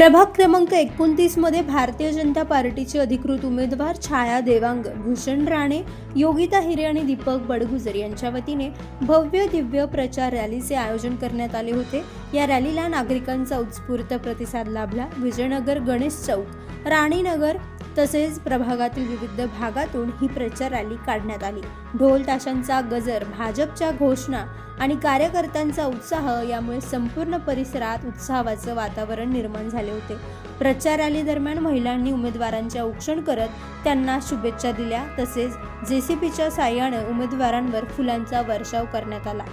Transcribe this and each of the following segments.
प्रभाग क्रमांक एकोणतीसमध्ये भारतीय जनता पार्टीचे अधिकृत उमेदवार छाया देवांग भूषण राणे योगिता हिरे आणि दीपक बडगुजर यांच्या वतीने भव्य दिव्य प्रचार रॅलीचे आयोजन करण्यात आले होते. या रॅलीला नागरिकांचा उत्स्फूर्त प्रतिसाद लाभला. विजयनगर गणेश चौक राणीनगर तसेच प्रभागातील विविध भागातून ही प्रचार रॅली काढण्यात आली. ढोल ताशांचा गजर भाजपच्या घोषणा आणि कार्यकर्त्यांचा उत्साह यामुळे संपूर्ण परिसरात उत्साहाचं वातावरण निर्माण झाले होते. प्रचार रॅली दरम्यान महिलांनी उमेदवारांचे औक्षण करत त्यांना शुभेच्छा दिल्या. तसेच जेसीपीच्या साह्यानं उमेदवारांवर फुलांचा वर्षाव करण्यात आला.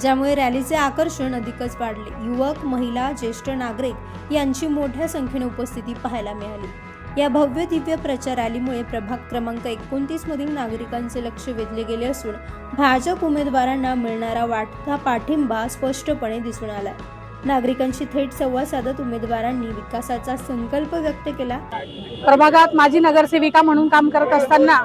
ज्यामुळे रॅलीचे आकर्षण अधिकच वाढले. युवक महिला ज्येष्ठ नागरिक यांची मोठ्या संख्येने उपस्थिती पाहायला मिळाली. या भव्य दिव्य प्रचार रॅलीमुळे प्रभाग क्रमांक एकोणतीस मधील नागरिकांचे लक्ष वेधले गेले असून भाजप उमेदवारांना मिळणारा वाढता पाठिंबा स्पष्टपणे दिसून आला. नागरिकांशी थेट संवाद साधत उमेदवारांनी विकासाचा संकल्प व्यक्त केला. प्रभागात माझी नगरसेविका म्हणून काम करत असताना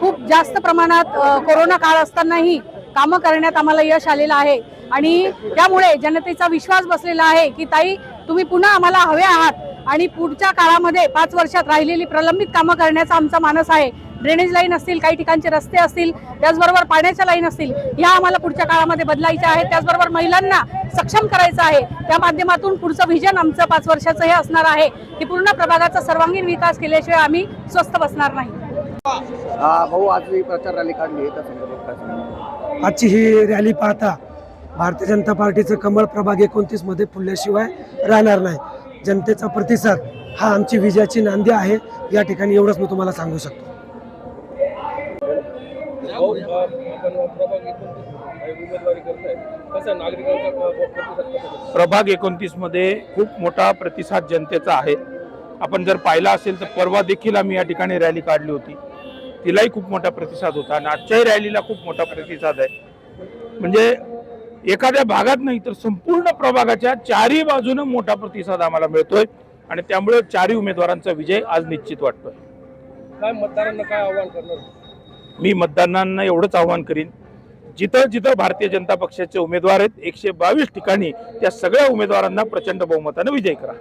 खूप जास्त प्रमाणात कोरोना काळ असतानाही कामं करण्यात आम्हाला यश आलेलं आहे. आणि त्यामुळे जनतेचा विश्वास बसलेला आहे की ताई तुम्ही पुन्हा आम्हाला हवे आहात. आणि पुढच्या काळामध्ये पाच वर्षात राहिलेली प्रलंबित कामं करण्याचा आमचा मानस आहे. ड्रेनेज लाईन असतील काही ठिकाणचे रस्ते असतील त्याचबरोबर पाण्याच्या लाईन असतील ह्या आम्हाला पुढच्या काळामध्ये बदलायच्या आहेत. त्याचबरोबर महिलांना सक्षम करायचं आहे. त्या माध्यमातून पुढचं व्हिजन आमचं पाच वर्षाचं हे असणार आहे की पूर्ण प्रभागाचा सर्वांगीण विकास केल्याशिवाय आम्ही स्वस्थ बसणार नाही. हा भाऊ आज ही प्रचार रॅली काढली त्या संदर्भात काय सांगणार? आजची ही रॅली पाहता भारतीय जनता पार्टीचं कमळ प्रभाग एकोणतीसमध्ये फुलल्याशिवाय राहणार नाही. जनतेचा प्रतिसाद हा आमची विजयाची नांदी आहे. या ठिकाणी एवढंच मी तुम्हाला सांगू शकतो. भाऊ, अ, आपण प्रभाग एकोणतीस काही उमेदवारी करताय कसं नागरिकांचा प- प- प्रतिसाद कसा आहे? प्रभाग एकोणतीसमध्ये खूप मोठा प्रतिसाद जनतेचा आहे. आपण जर पाहिला असेल तर परवा देखील आम्ही या ठिकाणी रॅली काढली होती. तिलाही खूप मोठा प्रतिसाद होता आणि आजच्याही रॅलीला खूप मोठा प्रतिसाद आहे. म्हणजे एखाद्या भागात नाही तर संपूर्ण प्रभागाच्या चारही बाजूनं मोठा प्रतिसाद आम्हाला मिळतोय आणि त्यामुळे चारही उमेदवारांचा विजय आज निश्चित वाटतोय. काय मतदारांना काय आव्हान करणार? मी मतदारांना एवढंच आवाहन करीन जिथं जिथं भारतीय जनता पक्षाचे उमेदवार आहेत एकशे बावीस ठिकाणी त्या सगळ्या उमेदवारांना प्रचंड बहुमतानं विजय करा.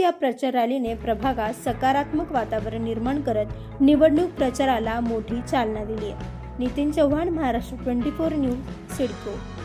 या प्रचार रॅलीने प्रभागात सकारात्मक वातावरण निर्माण करत निवडणूक प्रचाराला मोठी चालना दिली आहे. Nitin Chavan Maharashtra twenty four news CIDCO.